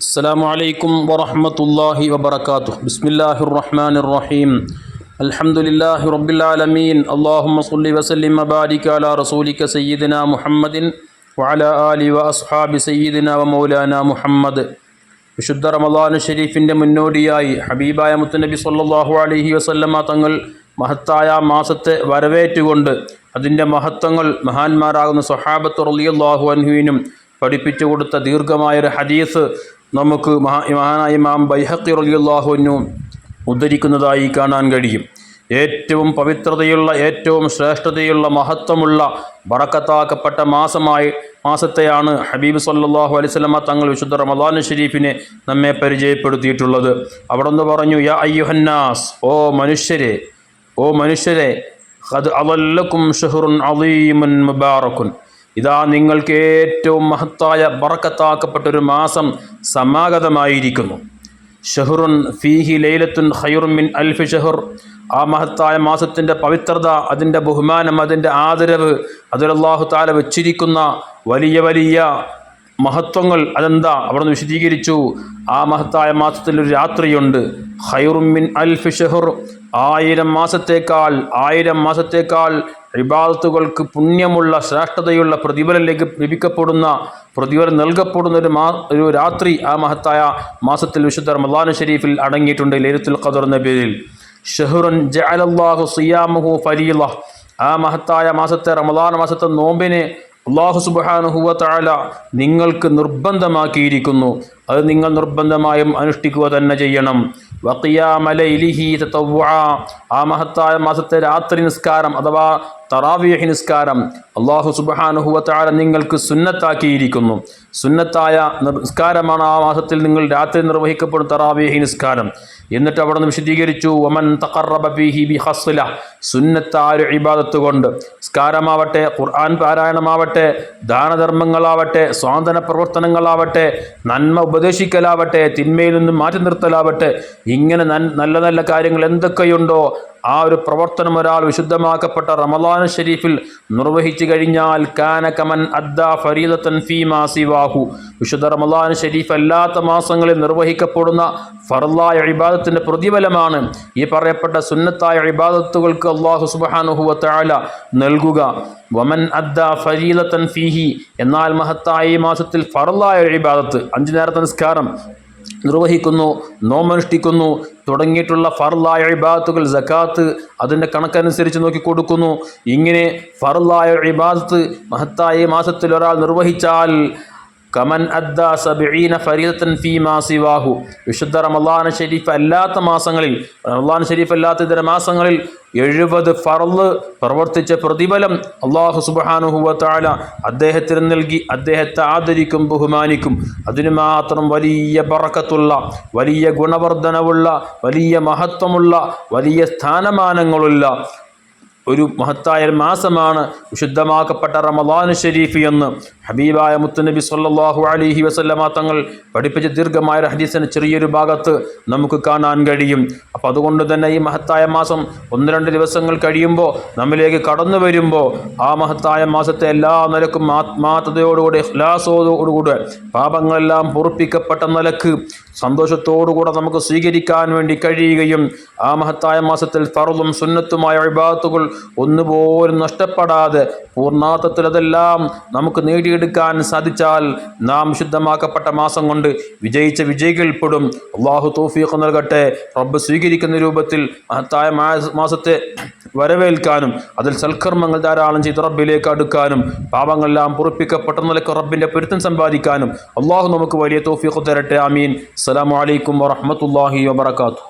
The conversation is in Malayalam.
السلام عليكم ورحمة الله وبركاته بسم الله الرحمن الرحيم الحمد لله رب العالمين اللهم صل وسلم وبارك على رسولك سيدنا محمد وعلى آله وأصحاب سيدنا ومولانا محمد വിശുദ്ധ റമദാൻ ഷരീഫിൻ്റെ മുന്നോടിയായി ഹബീബായ മുത്തുനബി സല്ലല്ലാഹു അലൈഹി വസല്ലമ തങ്ങൾ മഹത്തായ മാസത്തെ വരവേറ്റുകൊണ്ട് അതിൻ്റെ മഹത്വങ്ങൾ മഹാന്മാരാകുന്ന സഹാബത്ത് റളിയല്ലാഹു അൻഹുവിനും പഠിപ്പിച്ചു കൊടുത്ത ദീർഘമായൊരു ഹദീസ് നമുക്ക് മഹാ മഹാനായ ഇമാം ബൈഹഖി റലിയുള്ളാഹുവിനു ഉദ്ധരിക്കുന്നതായി കാണാൻ കഴിയും. ഏറ്റവും പവിത്രതയുള്ള ഏറ്റവും ശ്രേഷ്ഠതയുള്ള മഹത്വമുള്ള ബറക്കത്താക്കപ്പെട്ട മാസമായി മാസത്തെയാണ് ഹബീബ് സല്ലാഹു അലൈഹി വസല്ലമ തങ്ങൾ വിശുദ്ധ റമദാൻ ഷരീഫിനെ നമ്മെ പരിചയപ്പെടുത്തിയിട്ടുള്ളത്. അവിടെ നിന്ന് പറഞ്ഞു യാ അയ്യുഹന്നാസ് ഓ മനുഷ്യരെ ഓ മനുഷ്യരെ ഖദ് അവല്ലക്കും ഷഹറുൻ അലീമുൻ മുബാറക്കുൻ ഇതാ നിങ്ങൾക്ക് ഏറ്റവും മഹത്തായ ബറക്കത്താക്കപ്പെട്ട ഒരു മാസം സമാഗതമായിരിക്കുന്നു. ഷഹറുൻ ഫീഹി ലൈലത്തുൻ ഖൈറുൻ മിൻ അൽഫി ഷഹർ. ആ മഹത്തായ മാസത്തിന്റെ പവിത്രത അതിന്റെ ബഹുമാനം അതിന്റെ ആദരവ് അതിലല്ലാഹു താല വെച്ചിരിക്കുന്ന വലിയ വലിയ മഹത്വങ്ങൾ അതെന്താ? അവിടെ വിശദീകരിച്ചു. ആ മഹത്തായ മാസത്തിൽ ഒരു രാത്രിയുണ്ട്. ഖൈറും മിൻ അൽഫി ഷഹർ. ആയിരം മാസത്തേക്കാൾ ആയിരം മാസത്തേക്കാൾ ഇബാദത്തുകൾക്ക് പുണ്യമുള്ള ശ്രേഷ്ഠതയുള്ള പ്രതിഫലം ലഭി- ലഭിക്കപ്പെടുന്ന പ്രതിഫലം നൽകപ്പെടുന്ന ഒരു മാ ഒരു രാത്രി ആ മഹത്തായ മാസത്തിൽ വിശുദ്ധ റമദാൻ ഷരീഫിൽ അടങ്ങിയിട്ടുണ്ട് ലൈലത്തുൽ ഖദർ എന്ന പേരിൽ. ഷെഹുറൻ ജഅലല്ലാഹു സിയാമുഹു ഫലീല ആ മഹത്തായ മാസത്തെ റമദാന മാസത്തെ നോമ്പിനെ അള്ളാഹു സുബ്ഹാനഹു തആല നിങ്ങൾക്ക് നിർബന്ധമാക്കിയിരിക്കുന്നു. അത് നിങ്ങൾ നിർബന്ധമായും അനുഷ്ഠിക്കുക തന്നെ ചെയ്യണം. വഖിയാമലൈലിഹി തതവ്വുഅ. ആ മഹത്തായ മാസത്തെ രാത്രി നിസ്കാരം അഥവാ തറാവിയഹി നിസ്കാരം അള്ളാഹു സുബ്ഹാനഹു തആല നിങ്ങൾക്ക് സുന്നത്താക്കിയിരിക്കുന്നു. സുന്നത്തായ നിസ്കാരമാണ് ആ മാസത്തിൽ നിങ്ങൾ രാത്രി നിർവഹിക്കപ്പെടുന്ന തറാവിയഹി നിസ്കാരം. എന്നിട്ട് അവിടെ നിന്ന് വിശദീകരിച്ചു ഒമൻ തഖറബ ഫീഹി ബിഹസ്ല സുന്നത്തായ ഇബാദത്ത് കൊണ്ട്? നിസ്കാരമാവട്ടെ ഖുർആൻ പാരായണമാവട്ടെ ദാനധർമ്മങ്ങളാവട്ടെ സ്വാതന്ത്ര്യ പ്രവർത്തനങ്ങളാവട്ടെ നന്മ ഉപദേശിക്കലാവട്ടെ തിന്മയിൽ നിന്നും മാറ്റി നിർത്തലാവട്ടെ ഇങ്ങനെ നല്ല നല്ല കാര്യങ്ങൾ എന്തൊക്കെയുണ്ടോ ആ ഒരു പ്രവർത്തനം ഒരാൾ വിശുദ്ധമാക്കപ്പെട്ട റമദാൻ ഷരീഫിൽ നിർവഹിച്ചു കഴിഞ്ഞാൽ കാന കമൻ അദ്ദാ ഫരീദത്തൻ ഫീ മാസിവാഹു വിശുദ്ധ റമദാൻ ഷരീഫ് അല്ലാത്ത മാസങ്ങളിൽ നിർവഹിക്കപ്പെടുന്ന ഫർലായ ഇബാദത്തിന്റെ പ്രതിഫലമാണ് ഈ പറയപ്പെട്ട സുന്നത്തായ ഇബാദത്തുകൾക്ക് അള്ളാഹു സുബാനുഹുവ തആല നൽകുക. വമൻ അദ്ദാ ഫരീദത്തൻ ഫീഹി. എന്നാൽ മഹത്തായ ഈ മാസത്തിൽ ഫർലായ ഇബാദത്ത്. അഞ്ചു നേരത്തെ നിസ്കാരം. നിർവഹിക്കുന്നു നോമനുഷ്ഠിക്കുന്നു തുടങ്ങിയിട്ടുള്ള ഫർലായ ഇബാദത്തുകൾ ജക്കാത്ത് അതിന്റെ കണക്കനുസരിച്ച് നോക്കി കൊടുക്കുന്നു. ഇങ്ങനെ ഫർലായ ഇബാദത്ത് മഹത്തായ മാസത്തിൽ ഒരാൾ നിർവഹിച്ചാൽ കമൻ അദ്ദാ സബീന ഫരീദത്തൻ ഫീ മാസിവാഹു വിശുദ്ധ റമദാൻ ഷരീഫ് അല്ലാത്ത മാസങ്ങളിൽ റമലാൻ ഷരീഫ് അല്ലാത്ത ഇതര മാസങ്ങളിൽ എഴുപത് ഫർൾ പ്രവർത്തിച്ച പ്രതിഫലം അള്ളാഹു സുബാനുഹുവത്താല അദ്ദേഹത്തിന് നൽകി അദ്ദേഹത്തെ ആദരിക്കും ബഹുമാനിക്കും. അതിനു മാത്രം വലിയ പറക്കത്തുള്ള വലിയ ഗുണവർദ്ധനവുള്ള വലിയ മഹത്വമുള്ള വലിയ സ്ഥാനമാനങ്ങളുള്ള ഒരു മഹത്തായ മാസമാണ് വിശുദ്ധമാക്കപ്പെട്ട റമദാൻ ഷരീഫ് എന്ന് ഹബീബായ മുത്തുനബി സല്ലാഹു അലൈഹി വസല്ലമ തങ്ങൾ പഠിപ്പിച്ച ദീർഘമായ ഹദീസിന് ചെറിയൊരു ഭാഗത്ത് നമുക്ക് കാണാൻ കഴിയും. അപ്പോൾ അതുകൊണ്ട് തന്നെ ഈ മഹത്തായ മാസം ഒന്ന് രണ്ട് ദിവസങ്ങൾ കഴിയുമ്പോൾ നമ്മിലേക്ക് കടന്നു വരുമ്പോൾ ആ മഹത്തായ മാസത്തെ എല്ലാ നിലക്കും ആത്മാർത്ഥതയോടുകൂടെ ഹ്ലാസോടുകൂടെ പാപങ്ങളെല്ലാം പൊറുപ്പിക്കപ്പെട്ട നിലയ്ക്ക് സന്തോഷത്തോടുകൂടെ നമുക്ക് സ്വീകരിക്കാൻ വേണ്ടി കഴിയുകയും ആ മഹത്തായ മാസത്തിൽ ഫറുതും സുന്നത്തുമായ വിഭാഗത്തുകൾ ഒന്നുപോലും നഷ്ടപ്പെടാതെ പൂർണാർത്ഥത്തിൽ അതെല്ലാം നമുക്ക് നേടിയെടുക്കാൻ സാധിച്ചാൽ നാം ശുദ്ധമാക്കപ്പെട്ട മാസം കൊണ്ട് വിജയിച്ച വിജയികൾപ്പെടും അള്ളാഹു തൗഫീഖ് നൽകട്ടെ. റബ്ബ് സ്വീകരിക്കുന്ന രൂപത്തിൽ മഹത്തായ മാസത്തെ വരവേൽക്കാനും അതിൽ സൽക്കർമ്മങ്ങൾ ധാരാളം ചെയ്ത് റബ്ബിലേക്ക് അടുക്കാനും പാപങ്ങളെല്ലാം പൊറുപ്പിക്കപ്പെട്ട നിലയ്ക്ക് റബ്ബിന്റെ പൊരുത്തം സമ്പാദിക്കാനും അള്ളാഹു നമുക്ക് വലിയ തോഫീഖ് തരട്ടെ. ആമീൻ. അസ്സലാമലൈക്കും വറഹ്മത്തുള്ളാഹി വബറകാതുഹു.